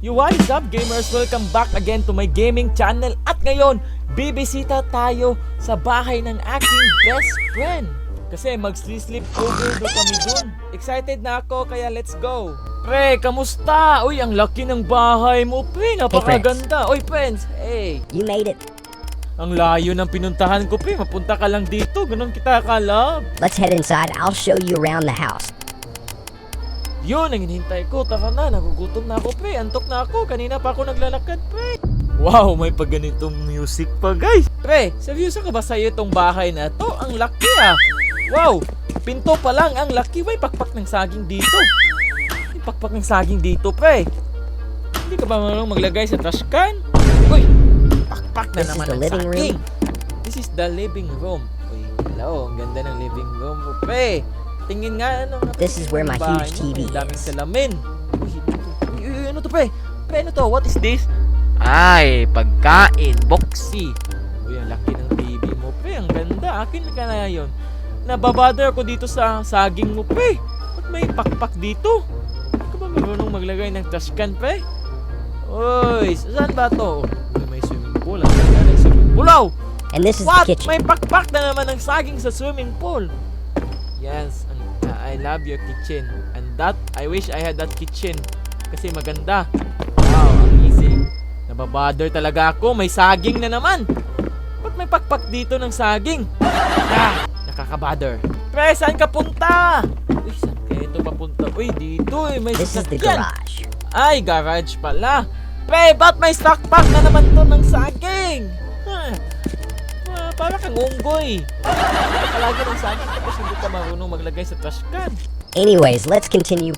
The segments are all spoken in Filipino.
You what is up gamers? Welcome back again to my gaming channel At ngayon, bibisita tayo sa bahay ng aking best friend Kasi mag-sleep over do kami dun Excited na ako kaya let's go Pre, kamusta? Uy, ang laki ng bahay mo, pre. Napakaganda. Uy, friends. Hey. You made it. Ang layo ng pinuntahan ko, pre. Mapunta ka lang dito. Ganun kita kalab. Let's head inside. I'll show you around the house. Yun ang hinihintay ko. Tara na, nagugutom na ako, pre. Antok na ako. Kanina pa ako naglalakad, pre. Wow, may pa ganitong music pa, guys. Pre, seryoso ka ba sa'yo itong bahay na to? Ang laki, ah. Wow, pinto pa lang. Ang laki. May pakpak ng saging dito. May pakpak ng saging dito, pre. Hindi ka ba marunong maglagay sa trash can? Uy, pakpak na This is naman the ng living room. saging. This is the living room. Uy, hello. Ang ganda ng living room mo, pre. Tingin nga, ano. This is where my huge TV Ang daming is. salamin. Uy, ano to, pre? Pre, ano to? What is this? Ay, pagkain. Boxy. Uy, ang laki ng TV mo, pre. Ang ganda. Akin ka na yun. Nababother ako dito sa saging mo, pre. Ba't may pakpak dito? Hindi ka ba marunong maglagay ng trash can, pre? Uy, saan ba to? Uy, may swimming pool. Ang ganda ng swimming pool. Wow! And this is What? the kitchen. May pakpak na naman ng saging sa swimming pool. Yes, ang, I love your kitchen. And that, I wish I had that kitchen. Kasi maganda. Wow, amazing. Nababother talaga ako. May saging na naman. Ba't may pakpak dito ng saging? Ah, nakakabother. Pre, saan ka punta? Uy, saan kaya ito papunta? Uy, dito eh. May This is the sasakyan. garage. Ay, garage pala. Pre, ba't may stock pack na naman to ng saging? Para kang unggoy. Palagi ng saging tapos hindi ka marunong maglagay sa trash can. Anyways, let's continue.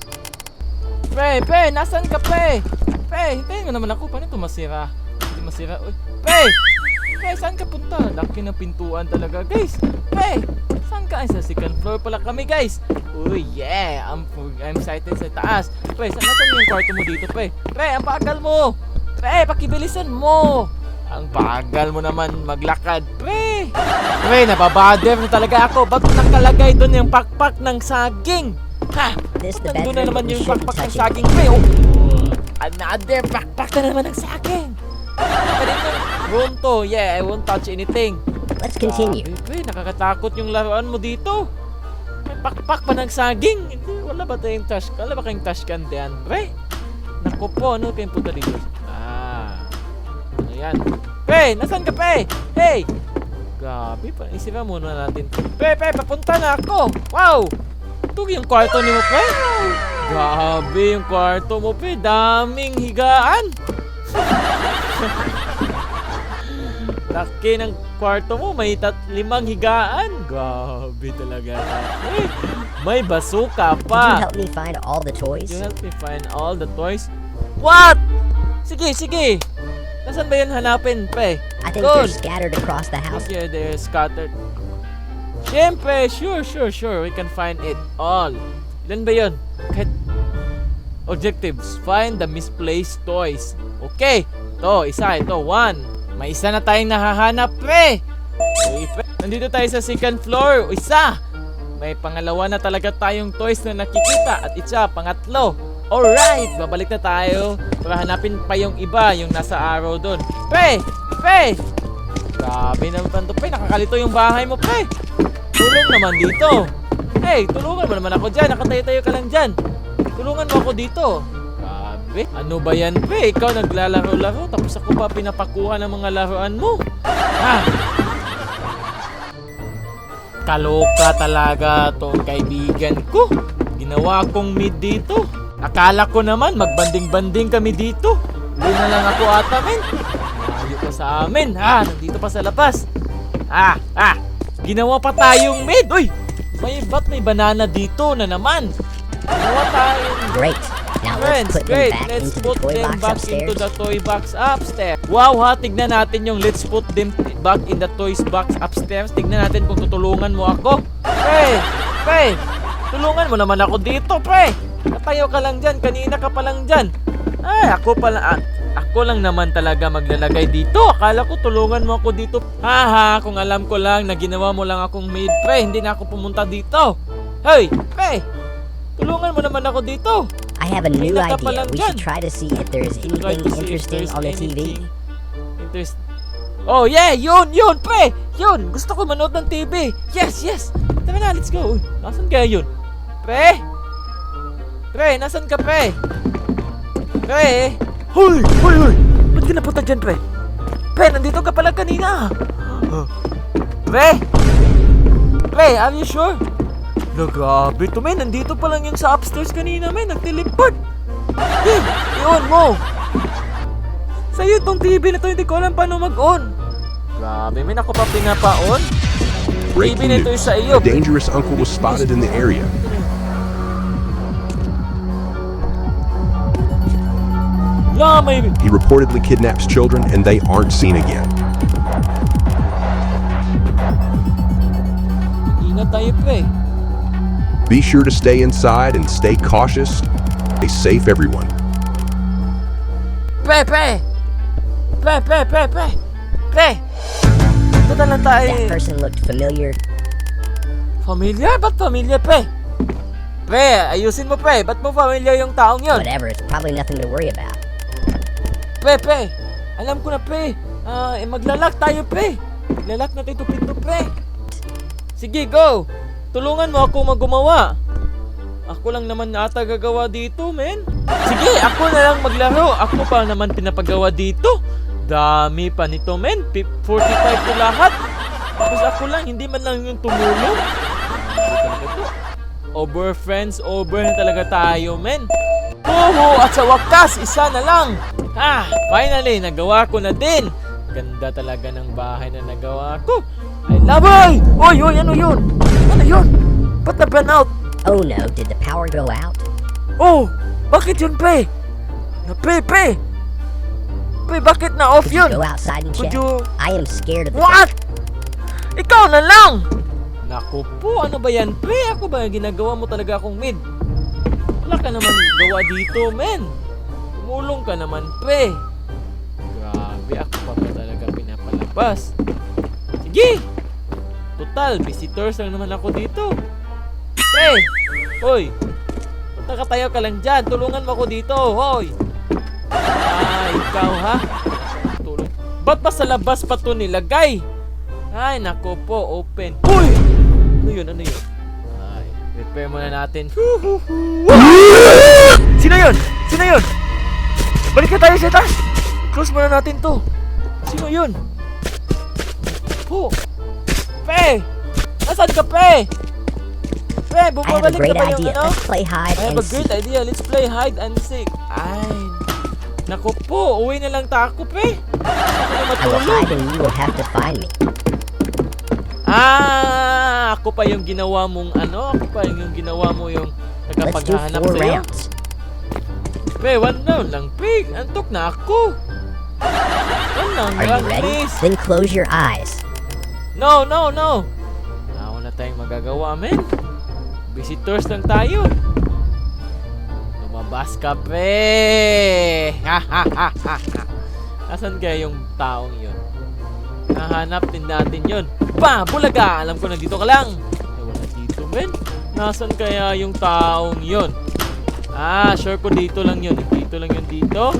Pre, pre, nasan ka pre? Pre, hintayin mo naman ako. Paano ito masira? Hindi masira. Uy, pre! Pre, saan ka punta? Laki ng pintuan talaga, guys. Pre, saan ka? Ay, sa second floor pala kami, guys. Uy, yeah! I'm, I'm excited sa taas. Pre, saan nasan yung kwarto mo dito, pre? Pre, ang bagal mo! Pre, pakibilisan mo! Ang bagal mo naman maglakad, pre! Pre, nababother na talaga ako. Ba't nakalagay doon yung pakpak ng saging? Ha? This the Nandun na naman yung pakpak ng saging, pre. Oh. Another pakpak na naman ng saging. Room to. Yeah, I won't touch anything. Let's continue. Grabe, pre, nakakatakot yung laruan mo dito. May pakpak pa ng saging. Hindi, wala ba tayong trash? Wala ba kayong trash can diyan, pre? Naku po, ano kayong punta dito? Ah, ano yan? Pre, nasan ka, pre? Hey! Grabe, pa isipan muna natin. Pre, papunta na ako. Wow! Ito yung kwarto ni mo, pre. Grabe yung kwarto mo, pre. Daming higaan. Laki ng kwarto mo, may tat limang higaan. Grabe talaga. Eh, may basuka Could you pa. help me find all the toys? You help me find all the toys. What? Sige, sige. Nasaan ba yun hanapin, pre? I think Good. they're scattered across the house. Yeah, they're scattered. Siyempre, sure, sure, sure. We can find it all. Ilan ba yun? Kahit... Objectives. Find the misplaced toys. Okay. To, isa. Ito, one. May isa na tayong nahahanap, pre. Uy, pre. Nandito tayo sa second floor. Isa. May pangalawa na talaga tayong toys na nakikita. At isa, pangatlo. Alright, babalik na tayo para hanapin pa yung iba, yung nasa arrow doon. Pre! Pre! Grabe naman to, pre. Nakakalito yung bahay mo, pre. Tulong naman dito. Hey, tulungan mo naman ako dyan. Nakatayo-tayo ka lang dyan. Tulungan mo ako dito. Grabe. Ano ba yan, pre? Ikaw naglalaro-laro tapos ako pa pinapakuha ng mga laruan mo. Ha? Kaloka talaga tong kaibigan ko. Ginawa kong mid dito. Akala ko naman magbanding-banding kami dito. Hindi na lang ako ata, men. Sa amin, ha? Nandito pa sa labas. Ah, ah. Ginawa pa tayong mid. Uy! May ba't may banana dito na naman? Ginawa tayong Great. Now let's Friends, put them great. back Let's into the put toy them box back into upstairs. the toy box upstairs. Wow ha, tignan natin yung let's put them back in the toys box upstairs. Tignan natin kung tutulungan mo ako. Pre, pre, tulungan mo naman ako dito, pre. Natayo ka lang dyan, kanina ka pa lang dyan. Ay, ako pala, ah, ako lang naman talaga maglalagay dito. Akala ko tulungan mo ako dito. Haha, kung alam ko lang na ginawa mo lang akong maid, pre, hindi na ako pumunta dito. Hey, pre, tulungan mo naman ako dito. I have a new idea. We should try to see if there's Try anything interesting on the TV. Interest. Oh, yeah! Yun! Yun, pre! Yun! Gusto ko manood ng TV! Yes! Yes! Tama na, let's go! Uy, Nasaan kaya yun? Pre! Pre, nasan ka, pre? Pre! Hoy! Hoy! Hoy! Ba't ka napunta dyan, pre? Pre, nandito ka pala kanina! Pre! Pre, are you sure? No, grabe to, men. Nandito pa lang yung sa upstairs kanina, men. Nag-teleport. Eh, i-on mo. Sa'yo itong TV na to, hindi ko alam paano mag-on. Grabe, men. Ako pa pinapa-on. TV na ito sa iyo. A dangerous uncle was spotted in the area. La, may... He reportedly kidnaps children and they aren't seen again. Ingat tayo, pre. Be sure to stay inside and stay cautious. Stay safe, everyone. Pre, pre! Pre, pre, pre, pre! Pre! Ito na lang tayo. That person looked familiar. Familiar? Ba't familiar, pre? Pre, ayusin mo, pre. Ba't mo familiar yung taong yon? Whatever, it's probably nothing to worry about. Pre, pre! Alam ko na, pre. Ah, eh, maglalak tayo, pre. Lalak natin ito pinto, pre. Sige, go! Tulungan mo ako magumawa. Ako lang naman ata gagawa dito, men. Sige, ako na lang maglaro. Ako pa naman pinapagawa dito. Dami pa nito, men. Pi- 45 to lahat. Tapos ako lang, hindi man lang yung tumulong. Over friends, over na talaga tayo, men. Oo, at sa wakas, isa na lang. Ha, finally, nagawa ko na din. Ganda talaga ng bahay na nagawa ko. I love it! Oy, oy, ano yun? Ano yun? Ba't na burn out? Oh no, did the power go out? Oh, bakit yun, pre? Na, pre, pre! Pre, bakit na off Could you yun? go outside and check? you... I am scared of the What? Ikaw na lang! Naku po, ano ba yan, pre? Ako ba ginagawa mo talaga akong mid? Wala ka naman gawa dito, men. Tumulong ka naman, pre. Grabe, ako pa ba talaga pinapalabas? Sige! Total, visitors lang naman ako dito. Pre! Hoy! Punta ka tayo ka lang dyan. Tulungan mo ako dito, hoy! Ah, ikaw ha? Tulong. Ba't ba sa labas pa to nilagay? Ay, nako po, open. Uy! Ano yun, ano yun? Ay, repair muna natin. Sino yun? Sino yun? Balik na tayo sa taas. Close muna natin to. Sino yun? Po. Pe! Nasaan ka, Pe? Pe, bumabalik na ba yung idea. ano? Let's play hide I have and a great seek. idea. Let's play hide and seek. Ay. Nako po, uwi na lang tako, Pe. Ako na matulog. and you will have to find me. Ah, ako pa yung ginawa mong ano, ako pa yung ginawa mo yung Let's do nagkapaghahanap four sa'yo. rounds. Pre, one round lang, pig. Antok na ako. One round Are you lang, ready? please. Then close your eyes. No, no, no. Wala ko na tayong magagawa, men. Visitors lang tayo. Lumabas ka, pre. Ha, ha, ha, ha, ha. Nasaan kaya yung taong yun? Nahanap din natin yun. Pa, bulaga! Alam ko nandito ka lang. Eh, wala dito, men. Nasaan kaya yung taong yun? Ah, sure ko dito lang yun. Dito lang yun dito.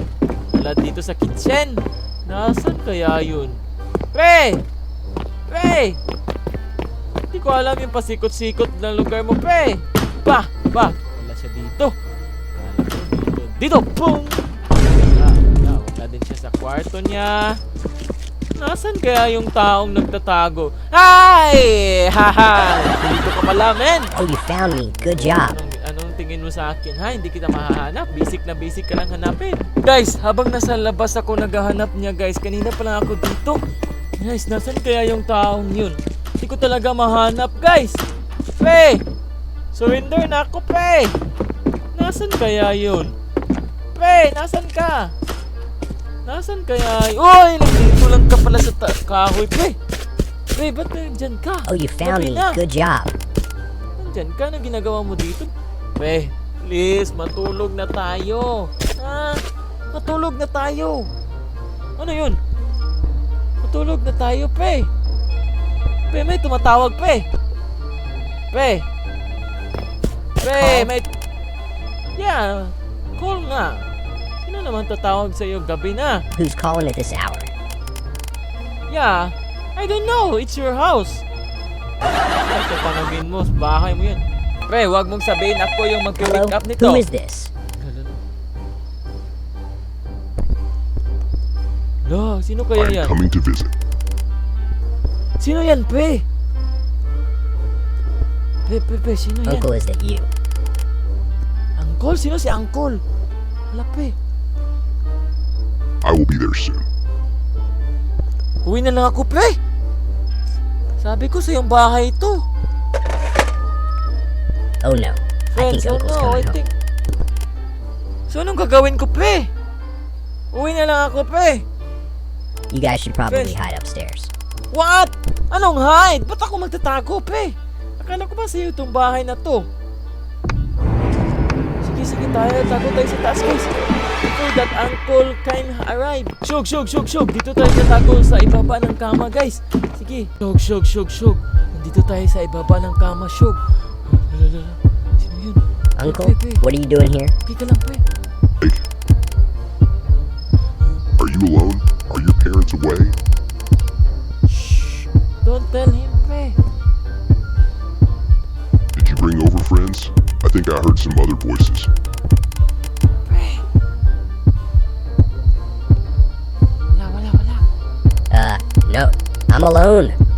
Wala dito sa kitchen. Nasaan kaya yun? Pre! Pre! Hindi ko alam yung pasikot-sikot ng lugar mo, pre. Ba, ba. Wala siya dito. Wala dito. Dito, boom! Wala, wala. Wala din siya sa kwarto niya. Nasaan kaya yung taong nagtatago? Ay! Haha! Dito ka pala, men! Oh, you found me. Good job. Anong, anong mo sa akin, ha? Hindi kita mahahanap. Basic na basic ka lang hanapin. Guys, habang nasa labas ako naghahanap niya, guys, kanina pa lang ako dito. Guys, nasan kaya yung taong yun? Hindi ko talaga mahanap, guys. Pre! Surrender na ako, pre! Nasan kaya yun? Pre, nasan ka? Nasan kaya Uy, nandito lang ka pala sa ta- kahoy, pre. Pre, ba't nandyan ka? Oh, you found Gabi me. na. Good job. Nandyan ka na ginagawa mo dito? Pre, please, matulog na tayo. Ha? Matulog na tayo. Ano yun? Matulog na tayo, pre. Pre, may tumatawag, pre. Pre. Pre, may... Yeah, Call nga. Sino naman tatawag sa iyo gabi na? Who's calling at this hour? Yeah, I don't know. It's your house. Ay, kapanagin mo. Bahay mo yan. Pre, wag mong sabihin ako yung mag-wake up nito. Who is this? Lo, sino kaya I'm yan? coming to visit. Sino yan, pre? Pre, pre, pre, sino yan? Uncle, is that you? Uncle? Sino si Uncle? Hala, pre. I will be there soon. Uwi na lang ako, pre. Sabi ko sa yung bahay ito. Oh no. I Friends, think oh Uncle's no, I coming home. think... So, anong gagawin ko, pre? Uwi na lang ako, pre. You guys should probably Friends. hide upstairs. What? Anong hide? Ba't ako magtatago, pre? Akala ko ba sa'yo itong bahay na to? Sige, sige tayo. Tago tayo sa taas, guys. Before that uncle can arrive. Shug, shug, shug, shug. Dito tayo tatago sa ibaba ng kama, guys. Sige. Shug, shug, shug, shug. Nandito tayo sa ibaba ng kama, shug. Uncle, what are you doing here? Pika lang, pre. Jake. Are you alone? Are your parents away? Shh. Don't tell him. Did you bring over friends? I think I heard some other voices. Uh, no. I'm alone.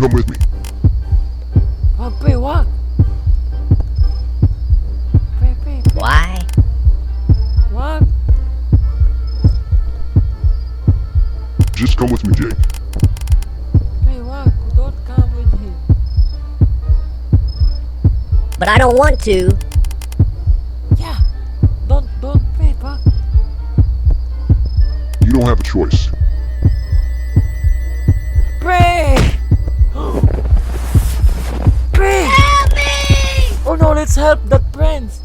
Come with me. wag pre, wag. Pre, pre, pre, Why? wag. Just come with me, Jake. Pre, wag. Don't come with him. But I don't want to. Yeah. Don't, don't, pre, wag. You don't have a choice. Let's help that Prince.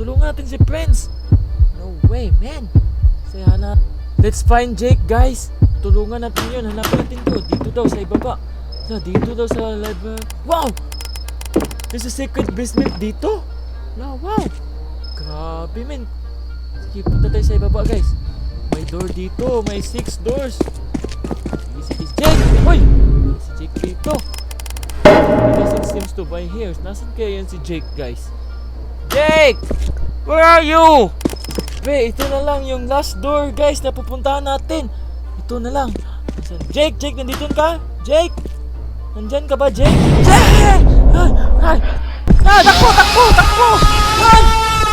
Tulungan natin si Prince. No way, man. Say, hanap. Let's find Jake, guys. Tulungan natin yun. Hanapin natin to. Dito daw, sa ibaba. Sa, dito daw sa level. Wow! There's a secret basement dito. No, wow. Grabe, man. Sige, punta tayo sa ibaba, guys. May door dito. May six doors. Sige, sige, Jake! Hoy! Si Jake dito. Seems to be here. Nasaan kaya yan si Jake, guys? Jake! Where are you? Pre, ito na lang yung last door, guys, na pupuntahan natin. Ito na lang. Jake, Jake, nandito ka? Jake? Nandyan ka ba, Jake? Jake! Ah, ah, takbo, takbo, takbo! Run!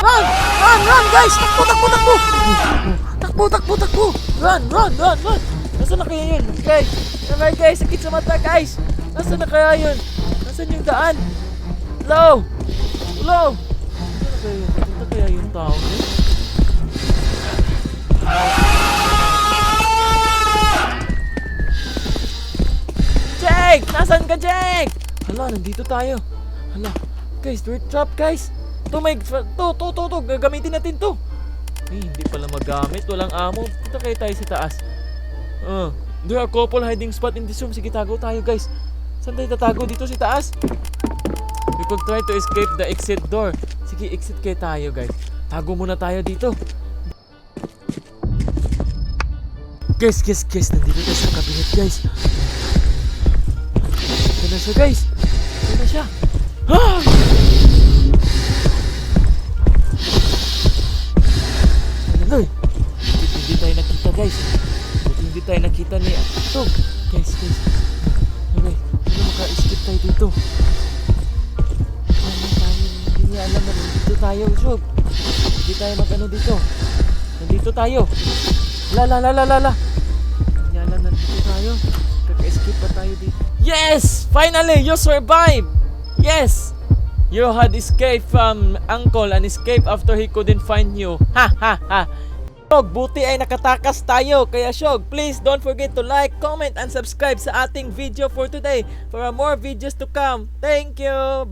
Run! Run, run, guys! Takbo, takbo, takbo! Takbo, takbo, takbo! Run, run, run, run! Nasaan na kaya yun? Guys! Okay, guys! Sakit sa mata, guys! Nasaan na kaya yun? Nasaan yung daan? Hello! Hello! Punta kaya yung tao yun? Jake! Nasaan ka, Jake? Hala, nandito tayo. Hala, guys, we're trapped, guys. To, may, to, to, to, to, gagamitin natin to. Eh, hindi pala magamit. Walang amo. Punta kayo tayo sa taas. Uh, there are couple hiding spot in this room. Sige, tago tayo, guys. Saan tayo tatago? Dito sa taas? We could try to escape the exit door. Sige, exit kayo tayo, guys. Tago muna tayo dito. Guys, guys, guys. Nandito tayo sa cabinet, guys. Ito na siya, guys. Ito na siya. Ah! Ano? Hindi tayo nakita, guys. Hindi tayo nakita ni Tog. Guys, guys. Tayo dito? Ano tayo? Hindi niya alam na nandito tayo, Shog. Hindi tayo mag-ano dito. Nandito tayo. La la la la la la. Hindi niya alam na nandito tayo. Kaka-escape pa tayo dito. Yes! Finally, you survived! Yes! You had escaped from Uncle and escaped after he couldn't find you. Ha ha ha! Shog, buti ay nakatakas tayo. Kaya Shog, please don't forget to like, comment, and subscribe sa ating video for today for more videos to come. Thank you!